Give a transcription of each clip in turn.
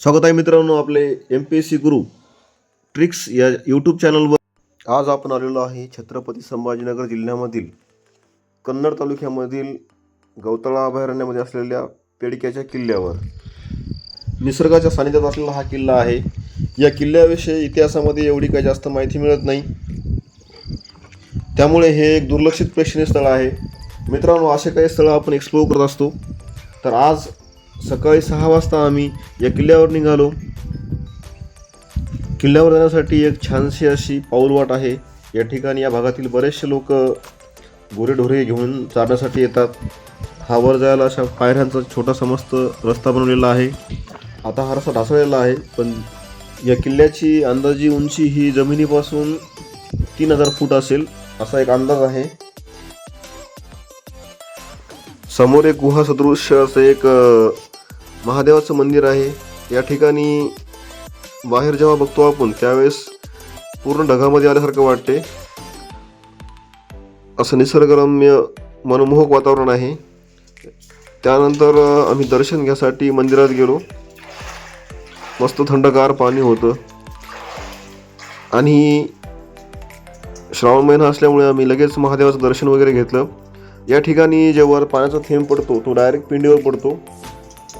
स्वागत आहे मित्रांनो आपले M P S C Guru tricks या यूट्यूब चॅनलवर आज आपण आलेलो आहे छत्रपती संभाजीनगर जिल्ह्यामधील कन्नड तालुक्यामधील गवताळा अभयारण्यामध्ये असलेल्या पेडक्याच्या किल्ल्यावर. निसर्गाच्या सानिध्यात असलेला हा किल्ला आहे. या किल्ल्याविषयी इतिहासामध्ये एवढी काही जास्त माहिती मिळत नाही. त्यामुळे हे एक दुर्लक्षित प्रेक्षणीय स्थळ आहे. मित्रांनो असे काही स्थळं आपण एक्सप्लोर करत असतो. तर आज सकाळी सहा वाजता आम्ही या किल्ल्यावर निघालो. किल्ल्यावर जाण्यासाठी एक छानशी अशी पाऊलवाट आहे. या ठिकाणी या भागातील बरेचसे लोक गोरेढोरे घेऊन जाण्यासाठी येतात. हा वर जायला अशा पायऱ्यांचा छोटासा मस्त रस्ता बनवलेला आहे. आता हा रस्ता ढासळलेला आहे पण या किल्ल्याची अंदाजी उंची ही जमिनीपासून तीन हजार फूट असेल असा एक अंदाज आहे. समोर एक गुहा सदृश्य असं एक महादेवाचं मंदिर आहे. या ठिकाणी बाहेर जेव्हा बघतो आपण त्यावेळेस पूर्ण ढगामध्ये आल्यासारखं वाटते. असं निसर्गरम्य मनमोहक वातावरण आहे. त्यानंतर आम्ही दर्शन घ्यासाठी मंदिरात गेलो. मस्त थंडगार पाणी होतं. आणि श्रावण महिना असल्यामुळे आम्ही लगेच महादेवाचं दर्शन वगैरे घेतलं. या ठिकाणी जेव्हा पाण्याचा थेंब पडतो तो डायरेक्ट पिंडीवर पडतो.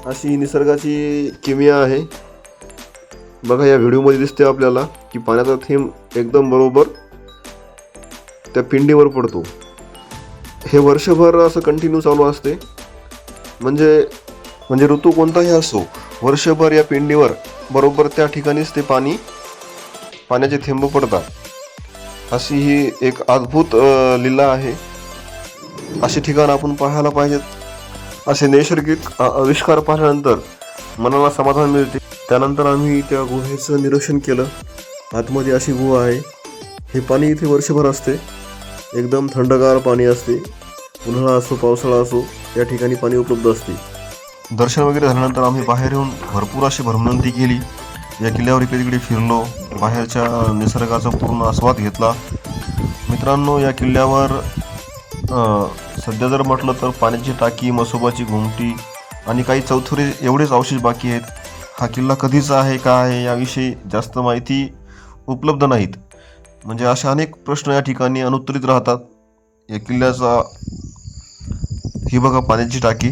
अशी निसर्गाची किमिया आहे. बघा या व्हिडिओमध्ये दिसते आपल्याला की पाण्याचा थेंब एकदम बरोबर त्या पिंडीवर पडतो. हे वर्षभर असं कंटिन्यू चालू असते. म्हणजे म्हणजे ऋतू कोणताही असो वर्षभर या पिंडीवर बरोबर त्या ठिकाणीच ते पाणी पाण्याचे थेंब पडतात. अशी ही एक अद्भुत लीला आहे. अशी ठिकाण आपण पाहायला पाहिजेत. असे नैसर्गिक आविष्कार पाहिल्यानंतर मनाला समाधान मिळते. त्यानंतर आम्ही त्या गुहेचं निरीक्षण केलं. आतमध्ये अशी गुहा आहे. हे पाणी इथे वर्षभर असते. एकदम थंडगार पाणी असते. उन्हाळा असो पावसाळा असो या ठिकाणी पाणी उपलब्ध असते. दर्शन वगैरे झाल्यानंतर आम्ही बाहेर येऊन भरपूर अशी भ्रमणंती केली. या किल्ल्यावर इकडे तिकडे फिरलो. बाहेरच्या निसर्गाचा पूर्ण आस्वाद घेतला. मित्रांनो या किल्ल्यावर सध्या जर म्हटलं तर पाण्याची टाकी मसोबाची घुमटी आणि काही चौथुरे एवढेच अवशेष बाकी आहेत. हा किल्ला कधीचा आहे का आहे याविषयी जास्त माहिती उपलब्ध नाहीत. म्हणजे असे अनेक प्रश्न या ठिकाणी अनुत्तरित राहतात. या किल्ल्याचा ही बघा पाण्याची टाकी.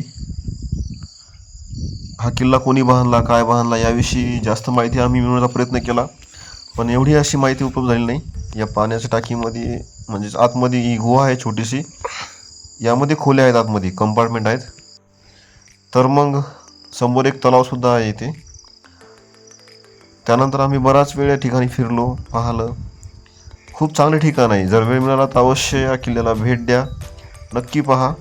हा किल्ला कोणी बांधला काय बांधला याविषयी जास्त माहिती आम्ही मिळवण्याचा प्रयत्न केला. पण एवढी अशी माहिती उपलब्ध झाली नाही. या पाण्याच्या टाकीमध्ये म्हणजेच आतमध्ये ही गुहा आहे छोटीशी. यामध्ये खोल्या आहेत आतमध्ये कंपार्टमेंट आहेत. तर मग समोर एक तलावसुद्धा आहे इथे. त्यानंतर आम्ही बराच वेळ या ठिकाणी फिरलो पाहिलं. खूप चांगले ठिकाण आहे. जर वेळ मिळाला तर अवश्य या किल्ल्याला भेट द्या. नक्की पहा.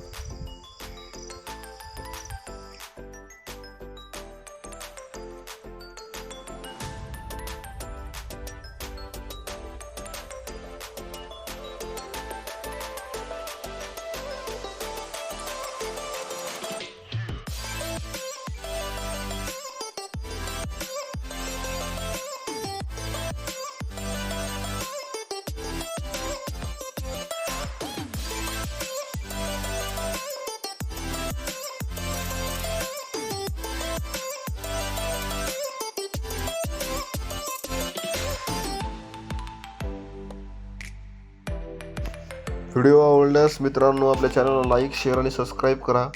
व्हिडिओ आवडल्यास मित्रांनो आपल्या चॅनलला लाईक शेअर आणि सबस्क्राईब करा.